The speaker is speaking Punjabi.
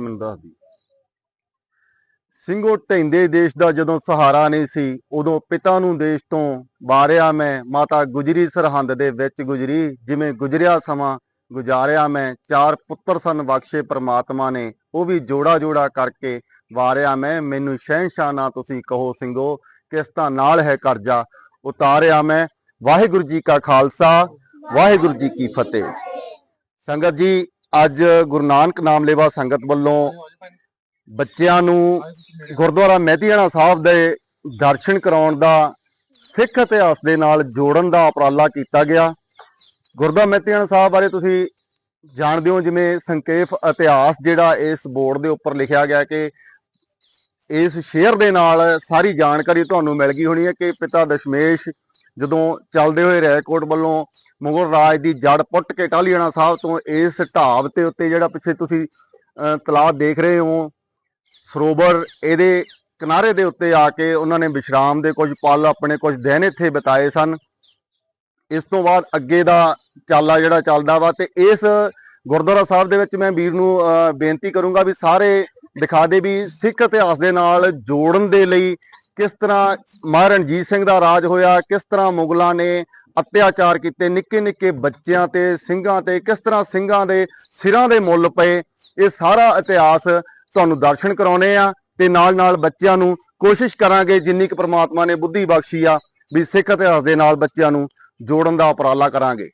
ਮੈਨੂੰ ਦੱਸਦੀ ਸਿੰਘੋ ਢੈਂਦੇ ਦੇਸ਼ ਦਾ ਜਦੋਂ ਸਹਾਰਾ ਨਹੀਂ ਸੀ, ਉਦੋਂ ਪਿਤਾ ਨੂੰ ਦੇਸ਼ ਤੋਂ ਵਾਰਿਆ ਮੈਂ, ਮਾਤਾ ਗੁਜਰੀ ਸਰਹੰਦ ਦੇ ਵਿੱਚ ਗੁਜਰੀ, ਜਿਵੇਂ ਗੁਜਰਿਆ ਸਮਾਂ ਗੁਜ਼ਾਰਿਆ ਮੈਂ, ਚਾਰ ਪੁੱਤਰ ਸਨ ਬਖਸ਼ੇ ਪ੍ਰਮਾਤਮਾ ਨੇ, ਉਹ ਵੀ ਜੋੜਾ ਜੋੜਾ ਕਰਕੇ ਵਾਰਿਆ ਮੈਂ, ਮੈਨੂੰ ਸ਼ਹਿਨਸ਼ਾਹ ਨਾ ਤੁਸੀਂ ਕਹੋ ਸਿੰਘੋ, ਕਿਸ ਦਾ ਨਾਲ ਹੈ ਕਰਜ਼ਾ, ਉਤਾਰਿਆ ਮੈਂ, ਵਾਹਿਗੁਰੂ ਜੀ ਕਾ ਖਾਲਸਾ, ਵਾਹਿਗੁਰੂ ਜੀ ਕੀ ਫਤਿਹ। ਸੰਗਤ ਜੀ ਅੱਜ ਗੁਰੂ ਨਾਨਕ ਨਾਮ ਲੇਵਾ ਸੰਗਤ ਵੱਲੋਂ ਬੱਚਿਆਂ ਨੂੰ ਗੁਰਦੁਆਰਾ ਮਹਿਤੀਆਣਾ ਸਾਹਿਬ ਦੇ ਦਰਸ਼ਨ ਕਰਾਉਣ ਦਾ ਸਿੱਖ ਇਤਿਹਾਸ ਦੇ ਨਾਲ ਜੋੜਨ ਦਾ ਉਪਰਾਲਾ ਕੀਤਾ ਗਿਆ। ਗੁਰਦੁਆਰਾ ਮਹਿਤੀਆਣਾ ਸਾਹਿਬ ਬਾਰੇ ਤੁਸੀਂ ਜਾਣਦੇ ਹੋ, ਜਿਵੇਂ ਸੰਖੇਪ ਇਤਿਹਾਸ ਜਿਹੜਾ ਇਸ ਬੋਰਡ ਦੇ ਉੱਪਰ ਲਿਖਿਆ ਗਿਆ ਕਿ ਇਸ ਸ਼ੇਅਰ ਦੇ ਨਾਲ ਸਾਰੀ ਜਾਣਕਾਰੀ ਤੁਹਾਨੂੰ ਮਿਲ ਗਈ ਹੋਣੀ ਹੈ ਕਿ ਪਿਤਾ ਦਸ਼ਮੇਸ਼ ਜਦੋਂ ਚੱਲਦੇ ਹੋਏ ਰੈਕੋਰਡ ਵੱਲੋਂ ਮੁਗਲ ਰਾਜ ਦੀ ਜੜ ਪੁੱਟ ਕੇ ਟਾਹਲੀਆਣਾ ਸਾਹਿਬ ਤੋਂ ਇਸ ਢਾਬ ਤੇ ਉੱਤੇ ਜਿਹੜਾ ਪਿੱਛੇ ਤੁਸੀਂ ਅਹ, ਤਲਾਬ ਦੇਖ ਰਹੇ ਹੋ ਸਰੋਵਰ ਇਹਦੇ ਕਿਨਾਰੇ ਦੇ ਉੱਤੇ ਆ ਕੇ ਉਹਨਾਂ ਨੇ ਵਿਸ਼ਰਾਮ ਦੇ ਕੁਝ ਪਲ ਆਪਣੇ ਕੁਝ ਦਿਨ ਇੱਥੇ ਬਿਤਾਏ ਸਨ। ਇਸ ਤੋਂ ਬਾਅਦ ਅੱਗੇ ਦਾ ਚਾਲਾ ਜਿਹੜਾ ਚੱਲਦਾ ਵਾ ਤੇ ਇਸ ਗੁਰਦੁਆਰਾ ਸਾਹਿਬ ਦੇ ਵਿੱਚ ਮੈਂ ਵੀਰ ਨੂੰ ਅਹ, ਬੇਨਤੀ ਕਰੂੰਗਾ ਵੀ ਸਾਰੇ ਦਿਖਾ ਦੇ ਵੀ ਸਿੱਖ ਇਤਿਹਾਸ ਦੇ ਨਾਲ ਜੋੜਨ ਦੇ ਲਈ ਕਿਸ ਤਰ੍ਹਾਂ ਮਹਾਰਾਜਾ ਰਣਜੀਤ ਸਿੰਘ ਦਾ ਰਾਜ ਹੋਇਆ, ਕਿਸ ਤਰ੍ਹਾਂ ਮੁਗਲਾਂ ਨੇ ਅਤਿਆਚਾਰ ਕੀਤੇ, ਨਿੱਕੇ ਨਿੱਕੇ ਬੱਚਿਆਂ ਤੇ, ਸਿੰਘਾਂ ਤੇ, ਕਿਸ ਤਰ੍ਹਾਂ ਸਿੰਘਾਂ ਦੇ ਸਿਰਾਂ ਦੇ ਮੁੱਲ ਪਏ, ਇਹ ਸਾਰਾ ਇਤਿਹਾਸ ਤੁਹਾਨੂੰ ਦਰਸ਼ਨ ਕਰਾਉਣੇ ਆ ਤੇ ਨਾਲ ਨਾਲ ਬੱਚਿਆਂ ਨੂੰ ਕੋਸ਼ਿਸ਼ ਕਰਾਂਗੇ, ਜਿੰਨੀ ਕੁ ਪ੍ਰਮਾਤਮਾ ਨੇ ਬੁੱਧੀ ਬਖਸ਼ੀ ਆ, ਵੀ ਸਿੱਖ ਇਤਿਹਾਸ ਦੇ ਨਾਲ ਬੱਚਿਆਂ ਨੂੰ ਜੋੜਨ ਦਾ ਉਪਰਾਲਾ ਕਰਾਂਗੇ।